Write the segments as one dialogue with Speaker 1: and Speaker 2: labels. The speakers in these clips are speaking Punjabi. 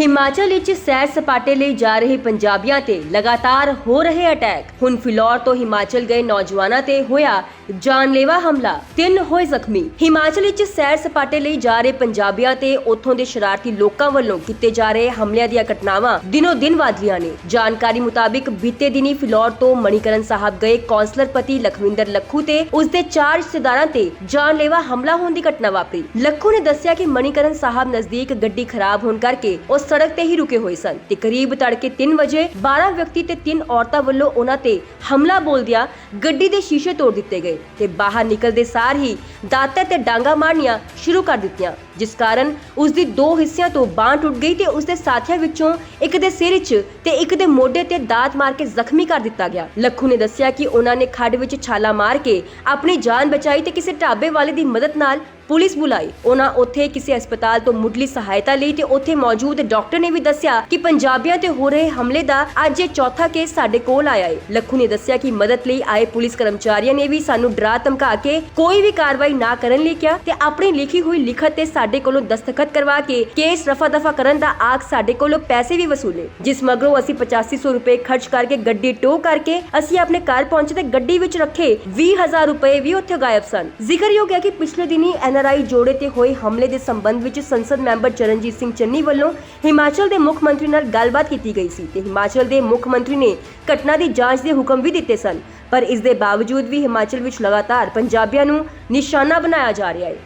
Speaker 1: ਹਿਮਾਚਲ ਵਿੱਚ ਸੈਰ ਸਪਾਟੇ ਲਈ ਜਾ ਰਹੇ ਪੰਜਾਬੀਆਂ ਤੇ ਲਗਾਤਾਰ ਹੋ ਰਹੇ ਅਟੈਕ। ਹੁਣ ਫਿਲੌਰ ਤੋਂ ਹਿਮਾਚਲ ਗਏ ਨੌਜਵਾਨਾਂ ਤੇ ਹੋਇਆ ਜਾਨਲੇਵਾ ਹਮਲਾ। ਤਿੰਨ ਹੋਏ ਜ਼ਖਮੀ। ਹਿਮਾਚਲ ਵਿੱਚ ਸੈਰ ਸਪਾਟੇ ਲਈ ਜਾ ਰਹੇ ਪੰਜਾਬੀਆਂ ਤੇ ਉੱਥੋਂ ਦੇ ਸ਼ਰਾਰਤੀ ਲੋਕਾਂ ਵੱਲੋਂ ਕੀਤੇ ਜਾ ਰਹੇ ਹਮਲਿਆਂ ਦੀਆਂ ਘਟਨਾਵਾਂ ਦਿਨੋ ਦਿਨ ਵਧ ਨੇ। ਜਾਣਕਾਰੀ ਮੁਤਾਬਿਕ ਬੀਤੇ ਦਿਨੀ ਫਿਲੌਰ ਤੋਂ ਮਣੀਕਰਨ ਸਾਹਿਬ ਗਏ ਕੌਂਸਲਰ ਪਤੀ ਲਖਵਿੰਦਰ ਲੱਖੂ ਤੇ ਉਸ ਦੇ ਚਾਰ ਰਿਸ਼ਤੇਦਾਰਾਂ ਤੇ ਜਾਨਲੇਵਾ ਹਮਲਾ ਹੋਣ ਦੀ ਘਟਨਾ ਵਾਪਰੀ। ਲੱਖੂ ਨੇ ਦੱਸਿਆ ਕਿ ਮਣੀਕਰਨ ਸਾਹਿਬ ਨਜ਼ਦੀਕ ਗੱਡੀ ਖਰਾਬ ਹੋਣ ਕਰਕੇ ਉਹ ਸੜਕ ਤੇ ਹੀ ਰੁਕੇ ਹੋਏ ਸਨ ਤੇ ਕਰੀਬ ਤੜਕੇ 3 ਵਜੇ 12 ਵਿਅਕਤੀ ਤੇ 3 ਔਰਤਾਂ ਵੱਲੋਂ ਉਹਨਾਂ ਤੇ ਹਮਲਾ ਬੋਲਦਿਆਂ ਗੱਡੀ ਦੇ ਸ਼ੀਸ਼ੇ ਤੋੜ ਦਿੱਤੇ ਗਏ ਤੇ ਬਾਹਰ ਨਿਕਲਦੇ ਸਾਰ ਹੀ ਦਾਤਰ ਤੇ ਡਾਂਗਾ ਮਾਰਨੀਆਂ ਸ਼ੁਰੂ ਕਰ ਦਿੱਤੀਆਂ ਜਿਸ ਕਾਰਨ ਉਸ ਦੀ ਦੋ ਹਿੱਸਿਆਂ ਤੋਂ ਬਾਂਹ ਟੁੱਟ ਗਈ ਤੇ ਉਸ ਦੇ ਸਾਥੀਆਂ ਵਿੱਚੋਂ ਇੱਕ ਦੇ ਸਿਰ 'ਚ ਤੇ ਇੱਕ ਦੇ ਮੋਢੇ ਤੇ ਦਾਤ ਮਾਰ ਕੇ ਜ਼ਖਮੀ ਕਰ ਦਿੱਤਾ ਗਿਆ। ਲੱਖੂ ਨੇ ਦੱਸਿਆ ਕਿ ਉਹਨਾਂ ਨੇ ਖੱਡ ਵਿੱਚ ਛਾਲਾ ਮਾਰ ਕੇ ਆਪਣੀ ਜਾਨ ਬਚਾਈ ਤੇ ਕਿਸੇ ਢਾਬੇ ਵਾਲੇ ਦੀ ਮਦਦ ਨਾਲ ਪੁਲਿਸ ਬੁਲਾਈ। ਉਹਨਾਂ ਉੱਥੇ ਕਿਸੇ ਹਸਪਤਾਲ ਤੋਂ ਮੁੱਢਲੀ ਸਹਾਇਤਾ ਲਈ ਤੇ ਉੱਥੇ ਮੌਜੂਦ ਡਾਕਟਰ ਨੇ ਵੀ ਦੱਸਿਆ ਕਿ ਪੰਜਾਬੀਆਂ ਤੇ ਹੋ ਰਹੇ ਹਮਲੇ ਦਾ ਅੱਜ ਇਹ ਚੌਥਾ ਕੇਸ ਸਾਡੇ ਕੋਲ ਆਇਆ ਹੈ ਲੱਖੂ ਨੇ ਦੱਸਿਆ ਕਿ ਮਦਦ ਲਈ ਆਏ ਪੁਲਿਸ ਕਰਮਚਾਰੀਆਂ ਨੇ ਵੀ ਸਾਨੂੰ ਡਰਾ ਧਮਕਾ ਕੇ ਕੋਈ ਵੀ ਕਾਰਵਾਈ ਨਾ ਕਰਨ ਲਈ ਕਿਹਾ ਤੇ ਆਪਣੀ ਲਿਖੀ ਹੋਈ ਲਿਖਤ ਤੇ ਸਾਡੇ ਕੋਲੋਂ ਦਸਤਖਤ ਕਰਵਾ ਕੇ ਕੇਸ ਰਫਾ ਦਫਾ ਕਰਨ ਦਾ ਆਖ ਸਾਡੇ ਕੋਲੋਂ ਪੈਸੇ ਵੀ ਵਸੂਲੇ। ਜਿਸ ਮਗਰੋਂ ਅਸੀਂ 8500 ਰੁਪਏ ਖਰਚ ਕਰਕੇ ਗੱਡੀ ਟੋ ਕਰਕੇ ਅਸੀਂ ਆਪਣੇ ਘਰ ਪਹੁੰਚੇ ਤੇ ਗੱਡੀ ਵਿੱਚ ਰੱਖੇ 20000 ਰੁਪਏ ਵੀ ਉੱਥੇ ਗਾਇਬ ਸਨ। ਜ਼ਿਕਰਯੋਗ ਹੈ ਕਿ ਪਿਛਲੇ ਦਿਨੀ ਐਨਆਰਆਈ ਜੋੜੇ ਤੇ ਹੋਏ ਹਮਲੇ ਦੇ ਸੰਬੰਧ ਵਿੱਚ ਸੰਸਦ ਮੈਂਬਰ ਚਰਨਜੀਤ ਸਿੰਘ ਚੰਨੀ ਵੱਲੋਂ ਹਿਮਾਚਲ ਦੇ ਮੁੱਖ ਮੰਤਰੀ ਨਾਲ ਗੱਲਬਾਤ ਕੀਤੀ ਗਈ ਸੀ ਤੇ ਹਿਮਾਚਲ ਦੇ ਮੁੱਖ ਮੰਤਰੀ ਨੇ ਘਟਨਾ ਦੀ ਜਾਂਚ ਦੇ ਹੁਕਮ ਵੀ ਦਿੱਤੇ ਸਨ। ਪਰ ਇਸ ਦੇ ਬਾਵਜੂਦ ਵੀ ਹਿਮਾਚਲ ਵਿੱਚ ਲਗਾਤਾਰ ਪੰਜਾਬੀਆਂ ਨੂੰ ਨਿਸ਼ਾਨਾ ਬਣਾਇਆ ਜਾ ਰਿਹਾ ਹੈ।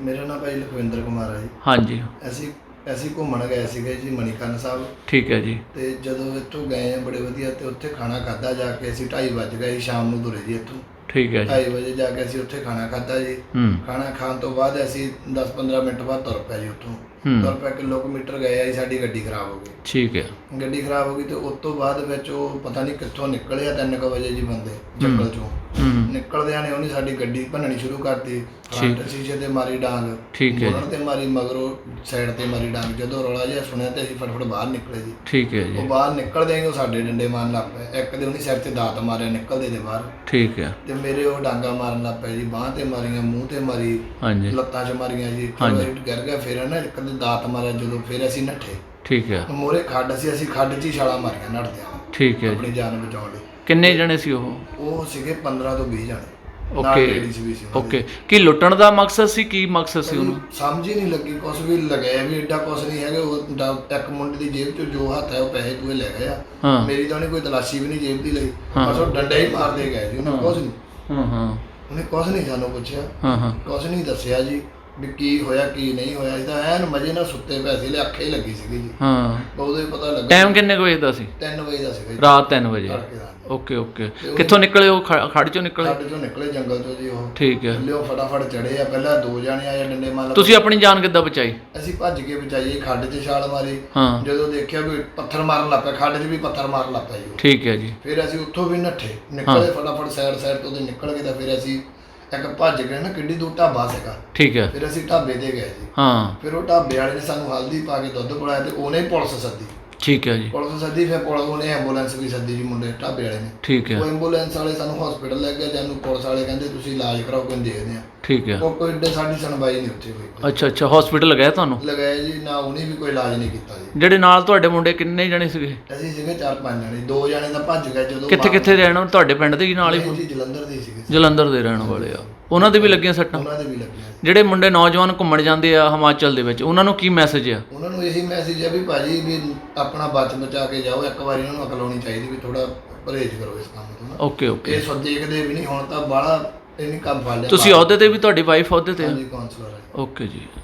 Speaker 2: ਮੇਰਾ ਨਾਮ ਭਾਈ ਲਖਵਿੰਦਰ ਕੁਮਾਰ ਹੈ ਜੀ।
Speaker 3: ਹਾਂਜੀ।
Speaker 2: ਅਸੀਂ ਅਸੀਂ ਘੁੰਮਣ ਗਏ ਸੀਗੇ ਜੀ ਮਣੀਕਰਨ ਸਾਹਿਬ।
Speaker 3: ਠੀਕ ਹੈ ਜੀ।
Speaker 2: ਤੇ ਜਦੋਂ ਇੱਥੋਂ ਗਏ ਆ ਬੜੇ ਵਧੀਆ ਤੇ ਉੱਥੇ ਖਾਣਾ ਖਾਦਾ ਜਾ ਕੇ ਅਸੀਂ 2:30 ਵਜ ਗਏ ਸ਼ਾਮ ਨੂੰ ਤੁਰੇ ਜੀ ਇੱਥੋਂ।
Speaker 3: ਠੀਕ ਹੈ ਜੀ।
Speaker 2: 2:30 ਵਜੇ ਜਾ ਕੇ ਅਸੀਂ ਉੱਥੇ ਖਾਣਾ ਖਾਦਾ ਜੀ।
Speaker 3: ਹੂੰ।
Speaker 2: ਖਾਣਾ ਖਾਣ ਤੋਂ ਬਾਅਦ ਅਸੀਂ 10-15 ਮਿੰਟ ਬਾਅਦ ਤੁਰ ਪਏ ਜੀ ਉੱਥੋਂ।
Speaker 3: ਹੂੰ।
Speaker 2: ਤੁਰ ਪਏ ਕਿਲੋਮੀਟਰ ਗਏ ਆ ਜੀ ਸਾਡੀ ਗੱਡੀ ਖਰਾਬ ਹੋ ਗਈ।
Speaker 3: ਠੀਕ ਹੈ।
Speaker 2: ਗੱਡੀ ਖਰਾਬ ਹੋ ਗਈ ਤੇ ਉਸ ਤੋਂ ਬਾਅਦ ਵਿੱਚ ਉਹ ਪਤਾ ਨਹੀਂ ਕਿੱਥੋਂ ਨਿਕਲੇ ਆ 3 ਵਜੇ ਜੀ ਬੰਦੇ ਜੰਗਲ ਚੋਂ।
Speaker 3: ਹੂੰ।
Speaker 2: ਨਿਕਲਦਿਆਂ ਨੇ ਉਹਨੇ ਸਾਡੀ ਗੱਡੀ ਭੰਨਣੀ ਸ਼ੁਰੂ ਕਰਤੀ। ਫਰੰਟ ਸ਼ੀਸ਼ੇ ਤੇ ਮਾਰੀ ਡਾਂਗ।
Speaker 3: ਠੀਕ ਹੈ।
Speaker 2: ਮੁੜਨ ਤੇ ਮਾਰੀ ਮਗਰੋਂ ਸਾਈਡ ਤੇ ਮਾਰੀ ਡਾਂਗ। ਜਦੋਂ ਰੌਲਾ ਜਿਹਾ ਸੁਣਿਆ ਤੇ ਅਸੀਂ ਫਟਫਟ ਬਾਹਰ ਨਿਕਲੇ ਜੀ।
Speaker 3: ਠੀਕ ਹੈ
Speaker 2: ਉਹ
Speaker 3: ਜੀ
Speaker 2: ਬਾਹਰ ਨਿਕਲਦੇ ਹੀ ਉਹ ਸਾਡੇ ਡੰਡੇ ਮਾਰਨ ਲੱਗ ਪਏ। ਇੱਕ ਦੇ ਉਹਨੇ ਸਿਰ ਤੇ ਦਾਤ ਮਾਰਿਆ ਨਿਕਲਦੇ ਦੇ ਬਾਹਰ।
Speaker 3: ਠੀਕ ਹੈ।
Speaker 2: ਤੇ ਮੇਰੇ ਉਹ ਡਾਂਗਾ ਮਾਰਨ ਲੱਗ ਪਏ ਜੀ ਬਾਹ ਤੇ ਮਾਰੀਆਂ ਮੂੰਹ ਤੇ ਮਾਰੀ
Speaker 3: ਹਾਂਜੀ।
Speaker 2: ਲੱਤਾਂ 'ਚ ਮਾਰੀਆਂ ਜੀ।
Speaker 3: ਹਾਂਜੀ।
Speaker 2: ਗਿਰ ਗਿਆ ਫਿਰ ਨਾ ਇੱਕ ਦੇ ਦਾਤ ਮਾਰਿਆ ਜਦੋਂ ਫਿਰ ਅਸੀਂ ਨੱਠੇ।
Speaker 3: ਠੀਕ ਹੈ।
Speaker 2: ਮੋਰੇ ਖੱਡ ਸੀ ਅਸੀਂ ਖੱਡ 'ਚ ਹੀ ਛਾਲਾਂ ਮਾਰੀਆਂ ਨੱਠਦਿਆਂ।
Speaker 3: ਠੀਕ ਹੈ ਜੀ।
Speaker 2: ਆਪਣੀ ਜਾਨ ਬਚਾਉਣ ਲਈ।
Speaker 3: ਕਿੰਨੇ ਜਣੇ ਸੀ ਉਹ?
Speaker 2: ਉਹ ਸੀਗੇ 15 ਤੋਂ 20 ਜਾਣੇ।
Speaker 3: ਓਕੇ। ਓਕੇ ਕੀ ਲੁੱਟਣ ਦਾ ਮਕਸਦ ਸੀ ਕੀ ਮਕਸਦ ਸੀ ਉਹਨੂੰ?
Speaker 2: ਸਮਝ ਹੀ ਨਹੀਂ ਲੱਗੀ ਕੁਛ ਵੀ ਲਗਾਇਆ ਵੀ ਐਡਾ ਕੁਛ ਨਹੀਂ ਹੈਗਾ ਉਹ ਡਾ- ਇੱਕ ਮੁੰਡੇ ਦੀ ਜੇਬ ਚੋਂ ਜੋ ਹੱਥ ਹੈ ਉਹ ਪੈਸੇ ਪੂਏ ਲੈ ਗਏ ਆ
Speaker 3: ਹਾਂ।
Speaker 2: ਮੇਰੀ ਤਾਂ ਉਹਨੇ ਕੋਈ ਤਲਾਸ਼ੀ ਵੀ ਨਹੀਂ ਜੇਬ ਦੀ ਲਈ। ਬਸ ਉਹ ਡੰਡੇ ਹੀ ਮਾਰਦੇ ਗਏ ਜੀ ਉਹਨੇ ਕੁਛ ਨਹੀਂ।
Speaker 3: ਹਾਂ ਹਾਂ।
Speaker 2: ਉਹਨੇ ਕੁਛ ਨਹੀਂ ਸਾਨੂੰ ਪੁੱਛਿਆ।
Speaker 3: ਹਾਂ ਹਾਂ।
Speaker 2: ਕੁਛ ਨਹੀਂ ਦੱਸਿਆ ਜੀ। ਵੀ ਕੀ ਹੋਇਆ ਕੀ ਨਹੀਂ ਹੋਇਆ। ਅਸੀਂ ਤਾਂ ਐਨ ਮਜੇ ਨਾਲ ਸੁੱਤੇ ਪਏ ਸੀ ਲੈ ਅੱਖੇ ਹੀ ਲੱਗੀ ਸੀਗੀ ਜੀ।
Speaker 3: ਹਾਂ।
Speaker 2: ਉਦੋਂ ਹੀ ਪਤਾ ਲੱਗਾ
Speaker 3: ਟਾਈਮ ਕਿੰਨੇ ਕੁ ਵਜੇ ਦਾ ਸੀ?
Speaker 2: 3 ਵਜੇ ਦਾ ਸੀਗਾ ਜੀ।
Speaker 3: ਰਾਤ 3 ਵਜੇ।
Speaker 2: ਤੜਕੇ ਦਾ
Speaker 3: ਓਕੇ ਓਕੇ। ਕਿੱਥੋਂ ਨਿਕਲੇ ਉਹ? ਖੜ ਚੋਂ ਨਿਕਲੇ?
Speaker 2: ਸਾਡੇ ਚੋਂ ਨਿਕਲੇ ਜੰਗਲ ਚੋਂ ਜੀ ਉਹ।
Speaker 3: ਠੀਕ ਹੈ।
Speaker 2: ਲਿਓ ਫਟਾਫਟ ਚੜੇ ਆ। ਪਹਿਲਾਂ ਦੋ ਜਾਣੇ ਆਏ ਡੰਡੇ ਮਾਰ ਲਏ।
Speaker 3: ਤੁਸੀਂ ਆਪਣੀ ਜਾਨ ਕਿੱਦਾਂ ਬਚਾਈ?
Speaker 2: ਅਸੀਂ ਭੱਜ ਕੇ ਬਚਾਈਏ ਖੱਡ 'ਚ ਛਾਲ ਮਾਰੀ।
Speaker 3: ਹਾਂ।
Speaker 2: ਜਦੋਂ ਦੇਖਿਆ ਵੀ ਪੱਥਰ ਮਾਰਨ ਲੱਗ ਪਿਆ ਖੱਡ 'ਚ ਵੀ ਪੱਥਰ ਮਾਰਨ ਲੱਗ ਪਿਆ ਜੀ ਉਹ।
Speaker 3: ਠੀਕ ਹੈ ਜੀ।
Speaker 2: ਫਿਰ ਅਸੀਂ ਉੱਥੋਂ ਵੀ ਨੱਠੇ। ਨਿਕਲੇ ਫਟਾਫਟ ਸਾਈਡ ਸਾਈਡ ਤੋਂ ਦੇ ਨਿਕਲ ਗਏ ਤਾਂ ਫਿਰ ਅਸੀਂ ਇੱਕ ਭੱਜ ਗਏ ਨਾ ਕਿੱਡੀ ਦੂਰ ਢਾਬਾ ਸੀਗਾ।
Speaker 3: ਠੀਕ ਹੈ।
Speaker 2: ਫਿਰ ਅਸੀਂ ਢਾਬੇ ਤੇ ਗਏ ਜੀ।
Speaker 3: ਹਾਂ।
Speaker 2: ਫਿਰ ਉਹ ਢਾਬੇ ਵਾਲੇ ਨੇ ਸਾਨੂੰ ਹਲਦੀ ਪਾ ਕੇ ਦੁੱਧ ਪਿਲਾਇਆ ਤੇ ਉਹਨੇ ਪੁਲਿਸ ਸੱਦੀ।
Speaker 3: ਠੀਕ ਹੈ ਜੀ।
Speaker 2: ਪੁਲਿਸ ਸੱਦੀ ਫਿਰ ਪੁਲਿਸ ਉਹਨੇ ਐਂਬੂਲੈਂਸ ਵੀ ਸੱਦੀ ਜੀ ਮੁੰਡੇ ਢਾਬੇ ਵਾਲੇ ਨੇ।
Speaker 3: ਠੀਕ ਹੈ।
Speaker 2: ਉਹ ਐਂਬੂਲੈਂਸ ਵਾਲੇ ਸਾਨੂੰ ਹਸਪੀਟਲ ਲੈ ਗਏ ਜਾਨੂੰ ਪੁਲਿਸ ਵਾਲੇ ਕਹਿੰਦੇ ਤੁਸੀਂ ਇਲਾਜ ਕਰਾਓ ਕੋਈ ਦੇਖਦੇ ਆ
Speaker 3: ਠੀਕ ਹੈ।
Speaker 2: ਉਹ ਕੋਈ ਏਡੇ ਸਾਡੀ ਸੁਣਵਾਈ ਨਹੀਂ ਉੱਥੇ ਹੋਈ।
Speaker 3: ਅੱਛਾ ਅੱਛਾ ਹਸਪੀਟਲ ਗਏ ਤੁਹਾਨੂੰ?
Speaker 2: ਲਗਾਇਆ ਜੀ ਨਾ ਉਹਨੇ ਵੀ ਕੋਈ ਇਲਾਜ ਨਹੀਂ ਕੀਤਾ ਜੀ।
Speaker 3: ਜਿਹੜੇ ਨਾਲ ਤੁਹਾਡੇ ਮੁੰਡੇ ਕਿੰਨੇ ਜਣੇ ਸੀਗੇ?
Speaker 2: ਅਸੀਂ ਸੀਗੇ ਚਾਰ ਪੰਜ ਜਣੇ ਦੋ ਜਣੇ ਤਾਂ ਭੱਜ ਗਏ ਜਦੋਂ
Speaker 3: ਕਿੱਥੇ ਕਿੱਥੇ ਰਹਿਣ? ਤੁਹਾਡੇ ਪਿੰਡ ਦੇ ਹੀ ਨਾਲ ਹੀ
Speaker 2: ਜਲੰਧਰ ਦੇ ਸੀਗੇ।
Speaker 3: ਜਲੰਧਰ ਦੇ ਰਹਿਣ ਵਾਲੇ ਆ। ਉਹਨਾਂ ਦੇ ਵੀ ਲੱਗੀਆਂ ਸੱਟਾਂ?
Speaker 2: ਉਹਨਾਂ ਦੇ ਵੀ ਲੱਗਿਆ।
Speaker 3: ਜਿਹੜੇ ਮੁੰਡੇ ਨੌਜਵਾਨ ਘੁੰਮਣ ਜਾਂਦੇ ਆ ਹਿਮਾਚਲ ਦੇ ਵਿੱਚ ਉਹਨਾਂ ਨੂੰ ਕੀ ਮੈਸੇਜ ਆ?
Speaker 2: ਉਹਨਾਂ ਨੂੰ ਇਹੀ ਮੈਸੇਜ ਹੈ ਵੀ ਭਾਜੀ ਵੀ ਆਪਣਾ ਬਚ ਬਚਾ ਕੇ ਜਾਓ ਇੱਕ ਵਾਰੀ ਉਹਨਾਂ ਨੂੰ ਅਕਲ ਆਉਣੀ ਚਾਹੀਦੀ ਵੀ ਥੋੜਾ ਪਰਹੇਜ਼ ਕਰੋ ਇਸ ਕੰਮ ਤੋਂ ਨਾ।
Speaker 3: ਓਕੇ ਓਕੇ
Speaker 2: ਇਹ ਸੋ ਦੇਖਦੇ ਵੀ ਨਹੀਂ ਹੁਣ ਤਾਂ ਬਾਹਲਾ ਇਹ ਨਹੀਂ ਕੰਮ ਫੜ ਲਿਆ
Speaker 3: ਤੁਸੀਂ ਅਹੁਦੇ ਤੇ ਵੀ ਤੁਹਾਡੀ ਵਾਈਫ ਅਹੁਦੇ ਤੇ ਆ?
Speaker 2: ਹਾਂਜੀ ਕਾਉਂਸਲਰ ਹੈ
Speaker 3: ਓਕੇ ਜੀ।